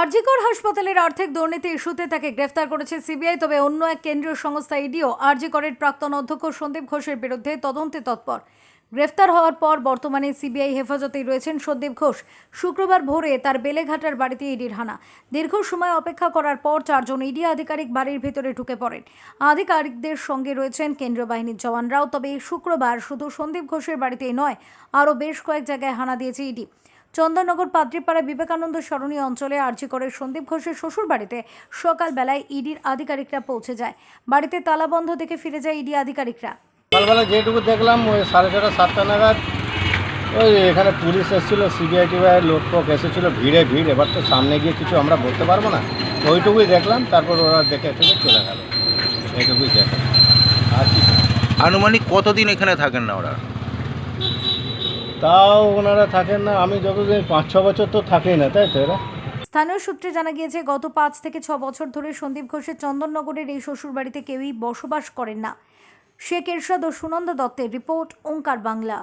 আরজিকর হাসপাতালের আর্থিক দুর্নীতি ইস্যুতে তাকে গ্রেফতার করেছে সিবিআই, তবে অন্য এক কেন্দ্রীয় সংস্থা ইডিও আরজিকরের প্রাক্তন অধ্যক্ষ সন্দীপ ঘোষের বিরুদ্ধে তদন্তে তৎপর। গ্রেফতার হওয়ার পর বর্তমানে সিবিআই হেফাজতেই রয়েছেন সন্দীপ ঘোষ। শুক্রবার ভোরে তার বেলেঘাটার বাড়িতে ইডির হানা। দীর্ঘ সময় অপেক্ষা করার পর চারজন ইডি আধিকারিক বাড়ির ভিতরে ঢুকে পড়েন। আধিকারিকদের সঙ্গে রয়েছেন কেন্দ্রীয় বাহিনীর জওয়ানরাও, তবে শুক্রবার শুধু সন্দীপ ঘোষের বাড়িতেই নয়, আরও বেশ কয়েক জায়গায় হানা দিয়েছে ইডি। চন্দননগর পাদ্রিপাড়া বিবেকানন্দ সরণী অঞ্চলে আর্জি করে সন্দীপ ঘোষের শ্বশুর বাড়িতে সকালবেলায় ইডির আধিকারিকরা পৌঁছে যায়। বাড়িতে তালাবন্ধ দেখে ফিরে যায় ইডি আধিকারিকরা। সকালবেলা যেটুকু দেখলাম ওই সাড়ে ছটা সাতটা নাগাদ ওই এখানে পুলিশ এসেছিল সিবিআই টিবিআই লোক টোক এসেছিল ভিড়ে ভিড়। এবার তো সামনে গিয়ে কিছু আমরা বলতে পারব না। ওইটুকুই দেখলাম তারপর ওরা দেখে টেকে চলে গেল। এইটুকুই দেখে আর কি। আনুমানিক কতদিন এখানে থাকেন না ওরা? তাও ওনারা থাকেন না, আমি যতদিন পাঁচ, ছ বছর তো থাকি না, তাই তো এরা? স্থানীয় সূত্রে জানা গিয়েছে, গত পাঁচ থেকে ছ বছর ধরে সন্দীপ ঘোষের চন্দননগরের এই শ্বশুর বাড়িতে কেউই বসবাস করেন না। শেখ এরশাদ ও সুনন্দা দত্তের রিপোর্ট ওঙ্কার বাংলা।